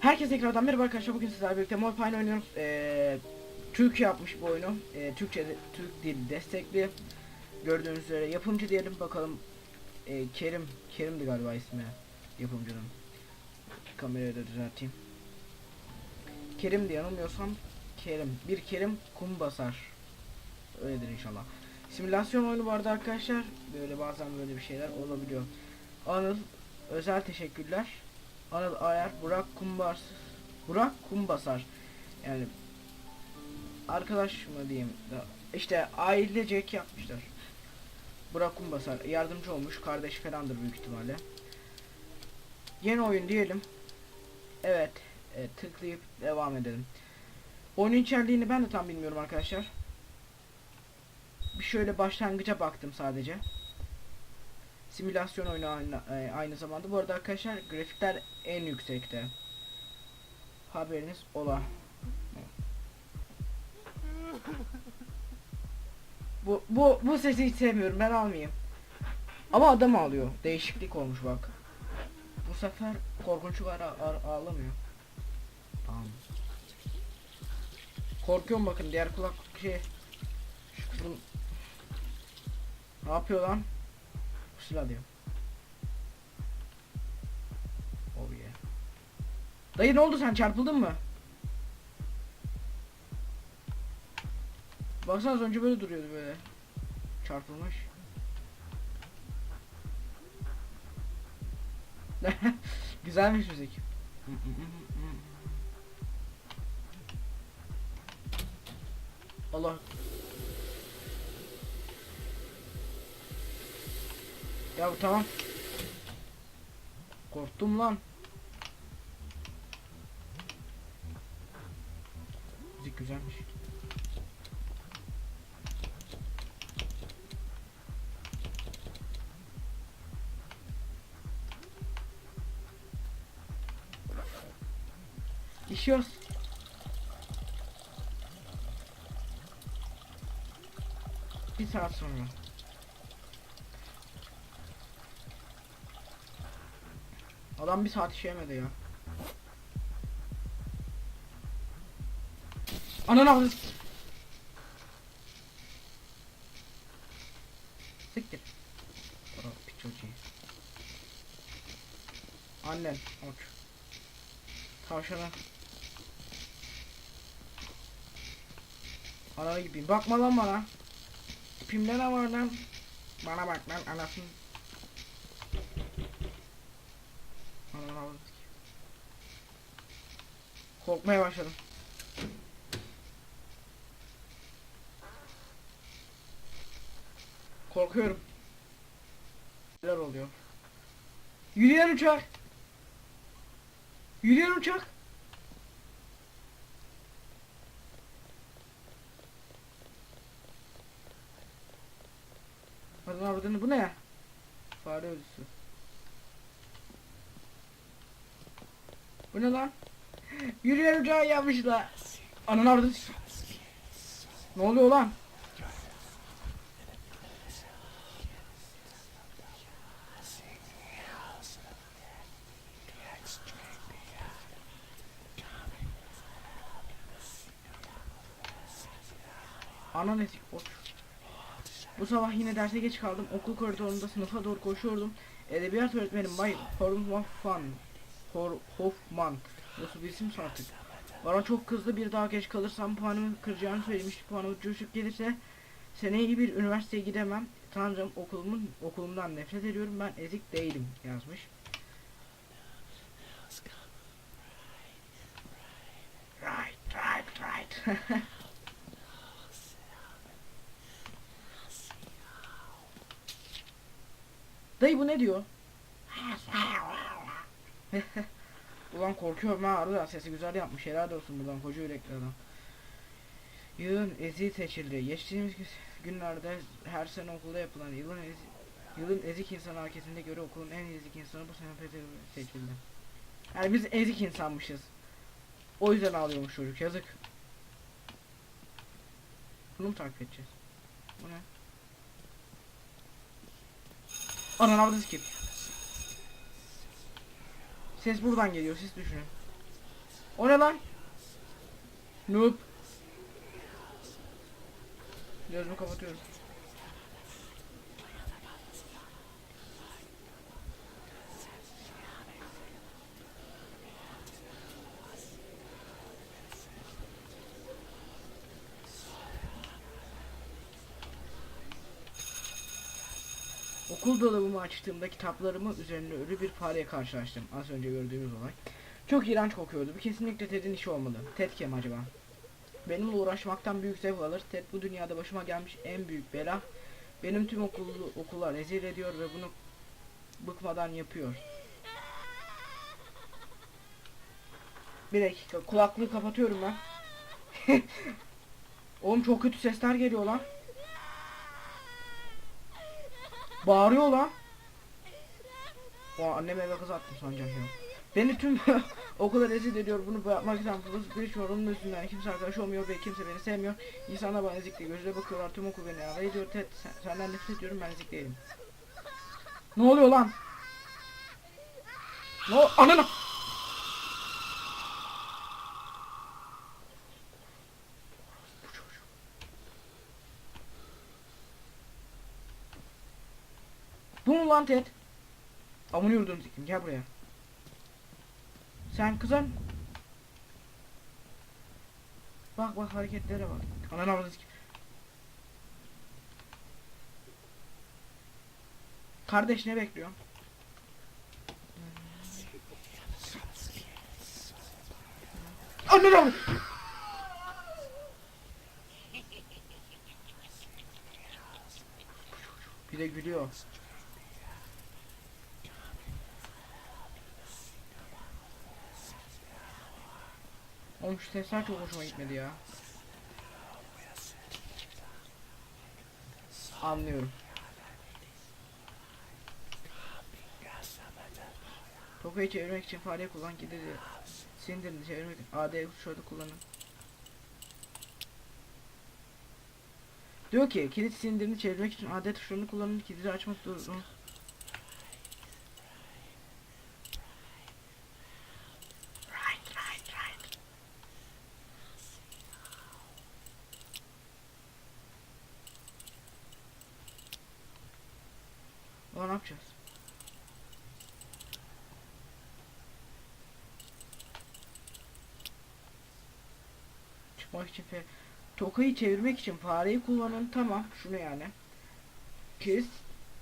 Herkese tekrardan merhaba arkadaşlar bugün sizlerle birlikte Morpine oynuyoruz. Ee, Türk yapmış bu oyunu. Ee, Türkçe Türk dili destekli. Gördüğünüz üzere yapımcı diyelim bakalım. Ee, Kerim Kerim'di galiba ismi yapımcının. Kamerayı da düzelteyim. Kerim diye yanılmıyorsam Kerim. Bir Kerim kum basar. Öyledir inşallah. Simülasyon oyunu vardı arkadaşlar. Böyle bazen böyle bir şeyler olabiliyor. Anıl özel teşekkürler. Anıl Ayar, Burak Kumbas, Burak Kumbasar. Yani arkadaş mı diyeyim? İşte ailecek yapmışlar. Burak Kumbasar yardımcı olmuş, kardeş falandır büyük ihtimalle. Yeni oyun diyelim. Evet, e, tıklayıp devam edelim. Oyunun içeriğini ben de tam bilmiyorum arkadaşlar. Bir şöyle başlangıca baktım sadece simülasyon oyunu aynı, e, aynı zamanda. Bu arada arkadaşlar grafikler en yüksekte. Haberiniz ola. Bu bu bu sesi hiç sevmiyorum. Ben almayayım. Ama adam ağlıyor. Değişiklik olmuş bak. Bu sefer korkunçluk ara, ar- ağlamıyor. Tamam. Korkuyorum bakın diğer kulak şey. Şu, bu- ne yapıyor lan? Silah diyor. Oh yeah. Dayı ne oldu sen çarpıldın mı? Baksana az önce böyle duruyordu böyle. Çarpılmış. Güzelmiş müzik. Allah. Ya tamam. Korktum lan. Müzik güzelmiş. İşiyoruz. Bir saat sonra. Adam bir saat işeyemedi ya. Ananı avradı. Siktir. Para piçocu. Annen aç. Tavşana. Ananı gibiyim. Bakma lan bana. Tipimde ne var lan? Bana bak lan anasını. Ananı. Korkmaya başladım. Korkuyorum. Neler oluyor? Yürüyen uçak. Yürüyen uçak. Hadi lan bu ne? Fare ölüsü. Bu ne lan? Yürüyen uçağı yapmışlar. Ananı s- Ne oluyor lan? Anan etik ot. Bu sabah yine derse geç kaldım. Okul koridorunda sınıfa doğru koşuyordum. Edebiyat öğretmenim Bay Hoffman. Hor Hoffman. Nasıl bir isim artık. Bana çok kızdı bir daha geç kalırsam puanımı kıracağını söylemiş. Puanım düşük gelirse seneye iyi bir üniversiteye gidemem. Tanrım okulumun okulumdan nefret ediyorum. Ben ezik değilim yazmış. Right, right, right. Dayı bu ne diyor? Ulan korkuyorum ha arada sesi güzel yapmış helal olsun buradan koca yürekli adam. Yılın ezi seçildi. Geçtiğimiz gü- günlerde her sene okulda yapılan yılın ezi, yılın ezik insan hareketinde göre okulun en ezik insanı bu sene seçildi. Yani biz ezik insanmışız. O yüzden ağlıyormuş çocuk yazık. Bunu mu takip edeceğiz? Bu ne? Ananı avradı kim? Ses buradan geliyor siz düşünün. O ne lan? Noob. Gözümü kapatıyorum. Okul dolabımı açtığımda kitaplarımı üzerinde ölü bir fareye karşılaştım. Az önce gördüğümüz olay. Çok iğrenç kokuyordu. Bu kesinlikle Ted'in işi olmalı. Ted kim acaba? Benimle uğraşmaktan büyük zevk alır. Ted bu dünyada başıma gelmiş en büyük bela. Benim tüm okulu, okula rezil ediyor ve bunu bıkmadan yapıyor. Bir dakika kulaklığı kapatıyorum ben. Oğlum çok kötü sesler geliyor lan. Bağırıyor lan. O anneme eve kız attım sanacak ya. Beni tüm okula rezil ediyor. Bunu yapmak için fırsat bir onun yüzünden kimse arkadaş olmuyor ve kimse beni sevmiyor. İnsanlar bana ezikli gözle bakıyorlar. Tüm okul beni alay ediyor. Ted, sen, senden nefret ediyorum ben ezik değilim. Ne oluyor lan? Ne o- Ananı! Bu çocuk. Bu mu lan Ted? Amını yurdum sikim gel buraya. Sen kızım. Bak bak hareketlere bak. Ananı avradı. Kardeş ne bekliyor? Ananı avradı. Bir de gülüyor. Oğlum şu sesler çok hoşuma gitmedi ya. Anlıyorum. Tokayı çevirmek için fare kullan gideri sindirini çevirmek AD şurada kullanın. Diyor ki kilit sindirini çevirmek için AD tuşlarını kullanın kilidi açmak durun. Right, right, right. Ulan ne yapacağız? Çıkmak için fe Tokayı çevirmek için fareyi kullanın tamam şunu yani. Kilit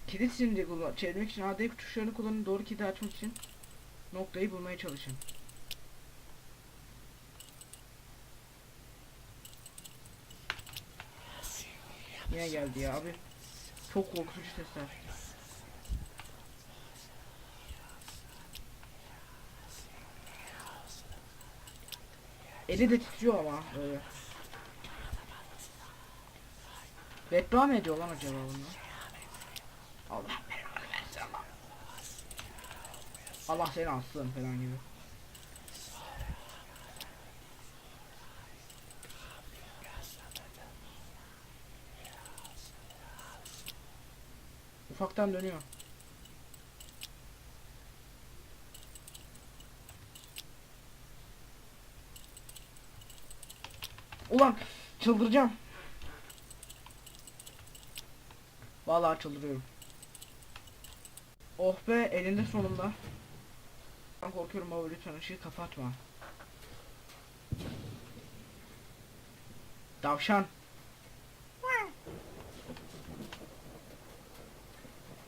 kilit simdi kullan çevirmek için AD tuşlarını kullanın doğru kilidi açmak için noktayı bulmaya çalışın. Yine geldi ya abi. Çok korkutucu sesler. Eli de titriyor ama böyle. Beddua mı ediyor lan acaba versin Allah. Allah seni alsın falan gibi. Ufaktan dönüyor. Ulan çıldıracağım. Vallahi çıldırıyorum. Oh be elinde sonunda. Ben korkuyorum baba lütfen ışığı kapatma. Tavşan.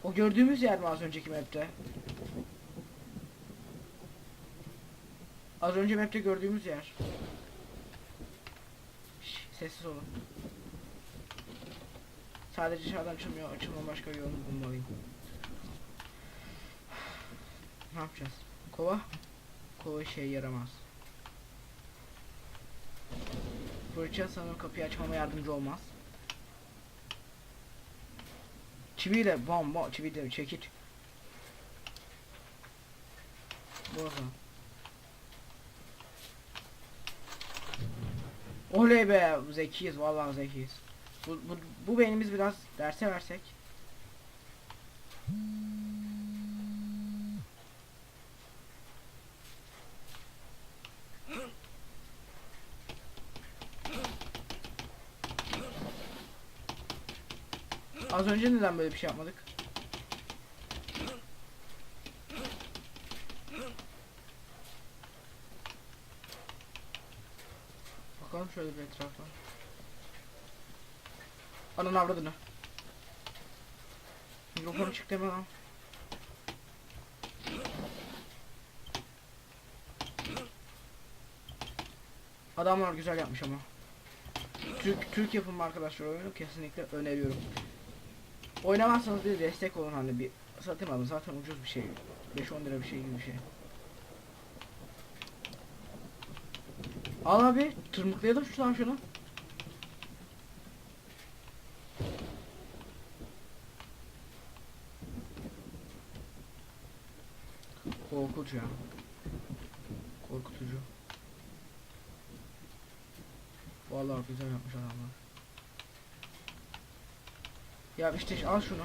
O gördüğümüz yer mi az önceki map'te? Az önce map'te gördüğümüz yer. Şş, sessiz olun. Sadece dışarıdan açılmıyor. Açılma başka bir yolunu bulmalıyım. Ne yapacağız? Kova? Kova şey yaramaz. Fırça sanırım kapıyı açmama yardımcı olmaz. Çiviyle bomba çiviyle çekiç. Boza. Oley be zekiyiz vallahi zekiyiz. Bu, bu, bu beynimiz biraz derse versek. Az önce neden böyle bir şey yapmadık? Bakalım şöyle bir etrafa. Ananı avradını. Mikrofonu çıktı hemen al. Adamlar güzel yapmış ama. Türk Türk yapımı arkadaşlar oyunu kesinlikle öneriyorum. Oynamazsanız bir destek olun hani bir satayım alın zaten ucuz bir şey. 5-10 lira bir şey gibi bir şey. Al abi tırmıklayalım şuradan şunu. Korkunç ya. Korkutucu. Vallahi güzel yapmış adamlar. Ya işte al şunu.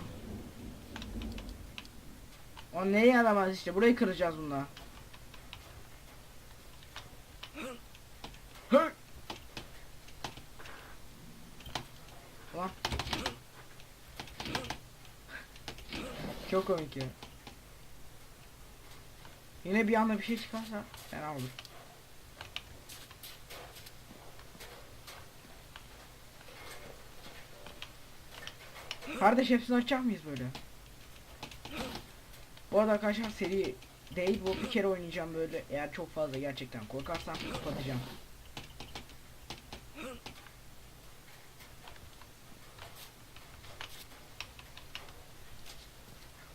O neye yaramaz işte burayı kıracağız bununla. Ulan. Çok komik ya. Yine bir anda bir şey çıkarsa fena olur. Kardeş hepsini açacak mıyız böyle? Bu arada arkadaşlar seri değil bu bir kere oynayacağım böyle eğer çok fazla gerçekten korkarsam kapatacağım.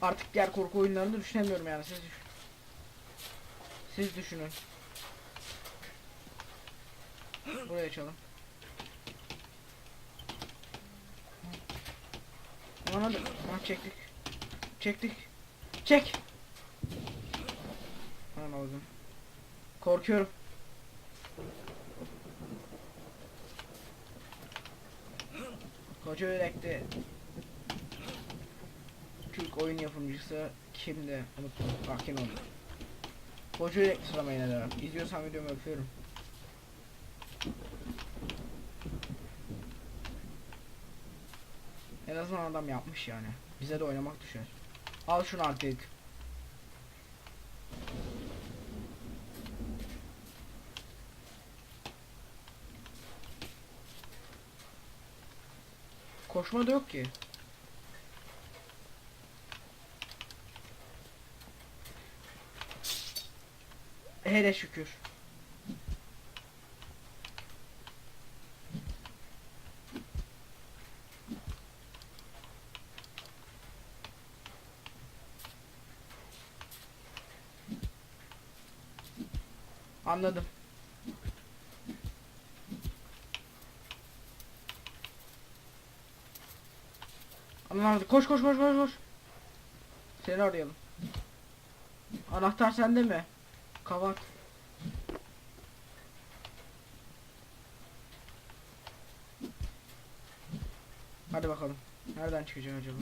Artık diğer korku oyunlarını düşünemiyorum yani siz düşün. Siz düşünün. Buraya açalım. Ona da ha, çektik. Çektik. Çek. Hemen aldım. Korkuyorum. Koca yürekli Türk oyun yapımcısı kimdi? Unuttum. Bak kim oldu? Koca yürekli sıramayı ne derim. İzliyorsan videomu öpüyorum. En azından adam yapmış yani. Bize de oynamak düşer. Al şunu artık. Koşma da yok ki. Hele şükür. Anladım. Anlamadım. Koş koş koş koş koş. Seni arayalım. Anahtar sende mi? Kavat. Hadi bakalım. Nereden çıkacak acaba?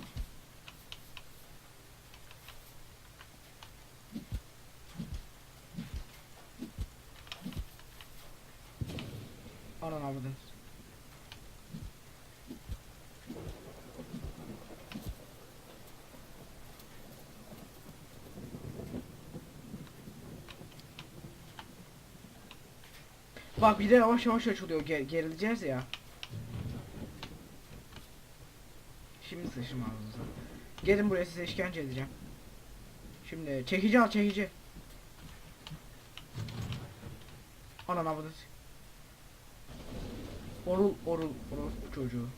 Anan avradın. Bak bir de yavaş yavaş açılıyor. Ger gerileceğiz ya. Şimdi sıçım ağzınıza. Gelin buraya size işkence edeceğim. Şimdi çekici al çekici. Anan avradın. Orul orul orul çocuğu.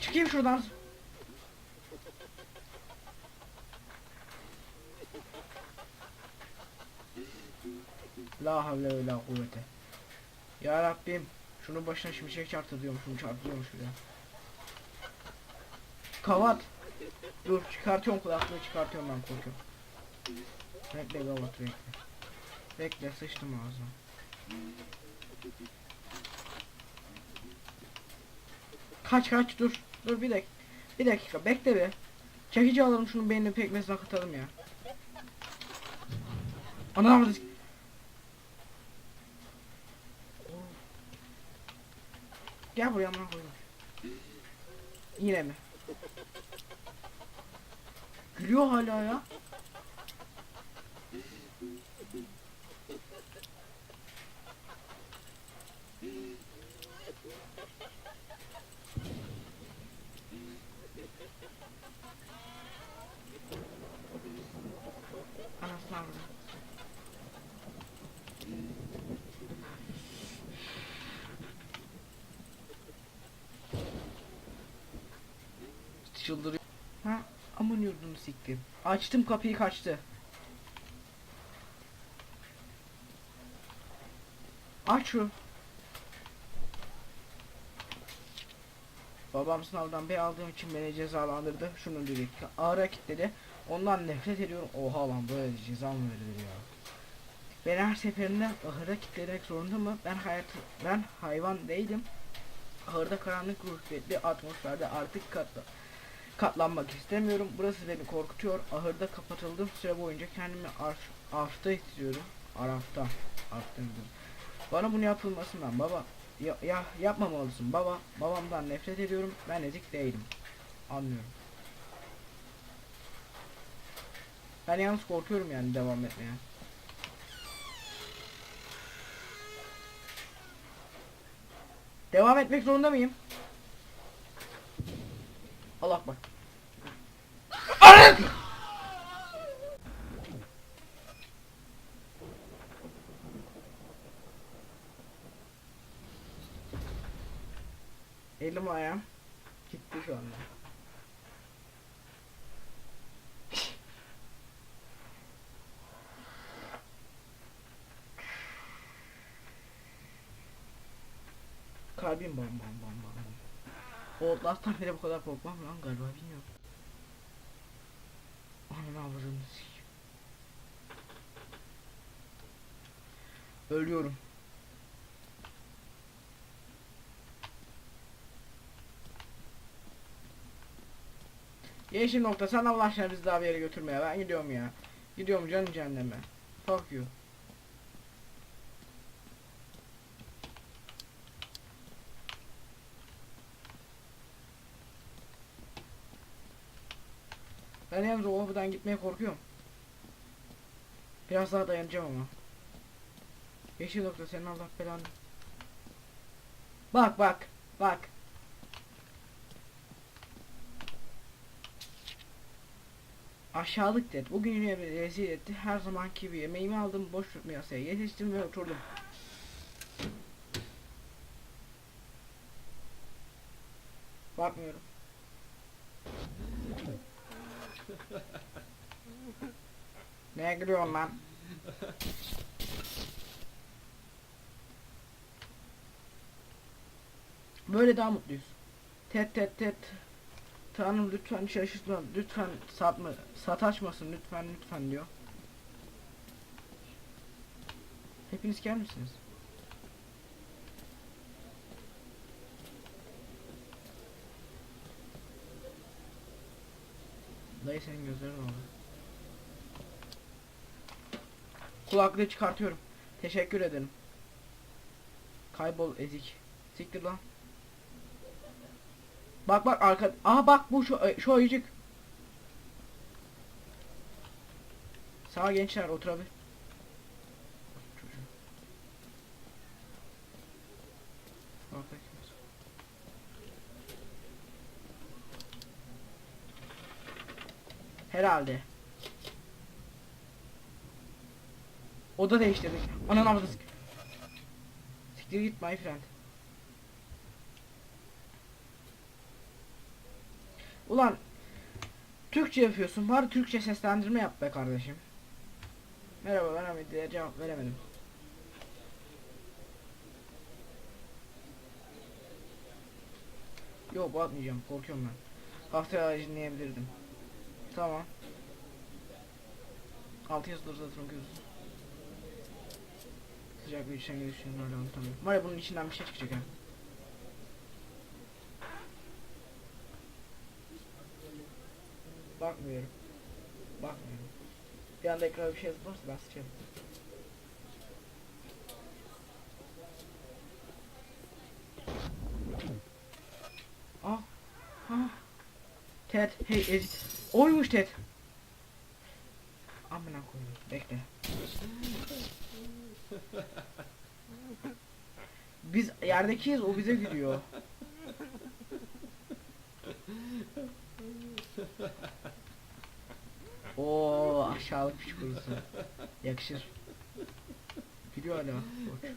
Çıkayım şuradan. La havle ve la kuvvete. Ya Rabbim şunun başına şimşek çarptı diyormuşum çarpıyormuş bir de. Kavat. Dur çıkartıyorum kulaklığı çıkartıyorum ben korkuyorum. Bekle kavat bekle. Bekle sıçtım ağzına. Kaç kaç dur. Dur bir dakika. Bir dakika bekle be. Çekici alalım şunun beynini pekmezine katalım ya. Anam Gel buraya amına koyayım. Yine mi? Gülüyor hala ya. Anasını avradım. Çıldırıyor. Ha aman yurdunu siktim. Açtım kapıyı kaçtı. Aç şu. Babam sınavdan B aldığım için beni cezalandırdı. Şunu dedik. Ağır kitledi. Ondan nefret ediyorum. Oha lan böyle ceza mı verilir ya? Beni her seferinde ahıra kitlemek zorunda mı? Ben hayat ben hayvan değilim. Ahırda karanlık rutbetli atmosferde artık katla katlanmak istemiyorum. Burası beni korkutuyor. Ahırda kapatıldığım süre boyunca kendimi arf, arfta hissediyorum. Arafta. Arfta. Bana bunu yapılmasından baba ya, ya yapmamalısın baba. Babamdan nefret ediyorum. Ben ezik değilim. Anlıyorum. Ben yalnız korkuyorum yani devam etmeye. Devam etmek zorunda mıyım? Allah bak. Elim ayağım gitti şu anda. Kalbim bam bam bam bam. Outlast'tan beri bu kadar korkmam lan galiba bilmiyorum. Sikeyim. Ölüyorum. Yeşil nokta sen Allah aşkına bizi daha bir yere götürmeye ben gidiyorum ya. Gidiyorum canım cehenneme. Fuck you. Ben yalnız o kapıdan gitmeye korkuyorum. Biraz daha dayanacağım ama. Yeşil nokta senin Allah belanı. Bak bak bak. Aşağılık dedi. Bugün yine beni rezil etti. Her zamanki gibi yemeğimi aldım. Boş masaya yetiştim ve oturdum. Bakmıyorum. Neye gülüyorsun lan? Böyle daha mutluyuz. Tet tet tet. Tanrım lütfen şaşırtma, lütfen satma, sataşmasın lütfen lütfen diyor. Hepiniz gelmişsiniz. Dayı senin gözlerin oldu. Kulaklığı çıkartıyorum. Teşekkür ederim. Kaybol ezik. Siktir lan. Bak bak arka. Aha bak bu şu şu ayıcık. Sağ gençler oturabilir. Herhalde. Oda değiştirdik. Anan avradı. sik- Siktir git my friend. Ulan Türkçe yapıyorsun. Bari Türkçe seslendirme yap be kardeşim. Merhaba ben Ahmet cevap veremedim. Yok atmayacağım korkuyorum ben. Haftaya dinleyebilirdim. Tamam. Altı yazıları zaten okuyoruz. Sıcak bir içten gelişini öyle anlatamıyorum. Var ya bunun içinden bir şey çıkacak ha. Bakmıyorum. Bakmıyorum. Bir anda ekrana bir şey yazılırsa ben sıçarım. Ah. Ah. Ted hey ezik. Oymuş Ted. Amına koyayım. Bekle. Biz yerdekiyiz o bize gülüyor. Oo aşağılık piç kurusu. Yakışır. Gülüyor hala. Koç.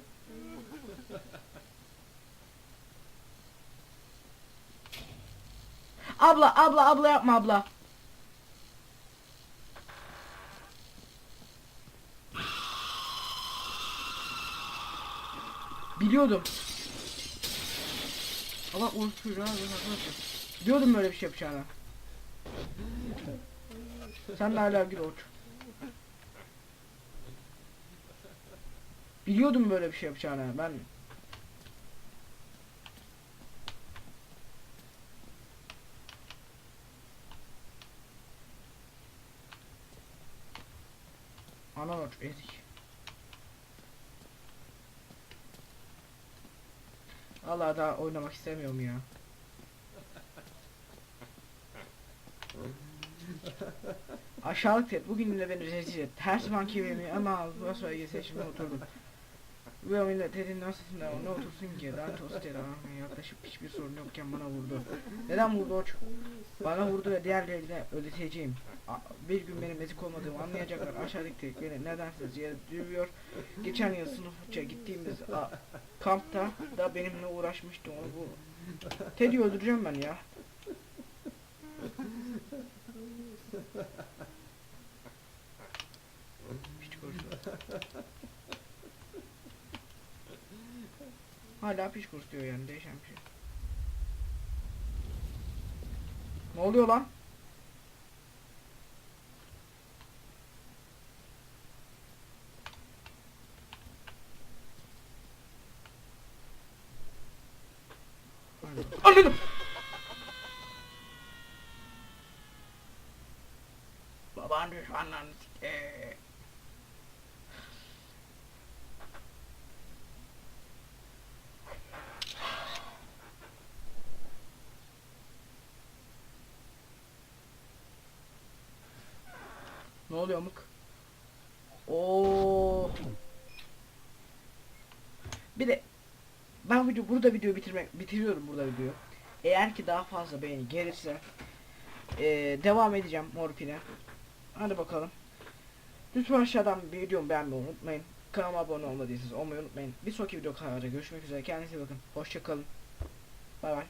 Abla abla abla yapma abla. Biliyordum. Allah uğraşıyor ya. Biliyordum böyle bir şey yapacağını. Sen de hala gül oç. Biliyordum böyle bir şey yapacağını. Ben Anan oç ezik. Allah daha oynamak istemiyorum ya. Aşağılık et. Bugün de beni rezil et. Her zamanki gibi ama bu sonra seçime oturdum. Bu oyunda Ted'in nasılsında ne otursun ki? Lanet olsun Ted abi. Yaklaşık hiçbir sorun yokken bana vurdu. Neden vurdu oç? Bana vurdu ve diğerlerine ödeteceğim. Bir gün benim ezik olmadığımı anlayacaklar. Aşağıdaki tek beni nedensiz yere dövüyor. Geçen yıl sınıfça gittiğimiz kampta da benimle uğraşmıştı onu bu. Ted'i öldüreceğim ben ya. Piç kurusu. Hala piç kurusu diyor yani değişen bir şey. Ne oluyor lan? Anladım. Baban düşmanlarını sike. Oluyor mık? Oo. Bir de ben video burada video bitirmek bitiriyorum burada videoyu. Eğer ki daha fazla beğeni gelirse eee, devam edeceğim Morpin'e. Hadi bakalım. Lütfen aşağıdan videomu beğenmeyi unutmayın. Kanalıma abone olmadıysanız olmayı unutmayın. Bir sonraki video kararında görüşmek üzere. Kendinize bakın. Hoşçakalın. Bay bay.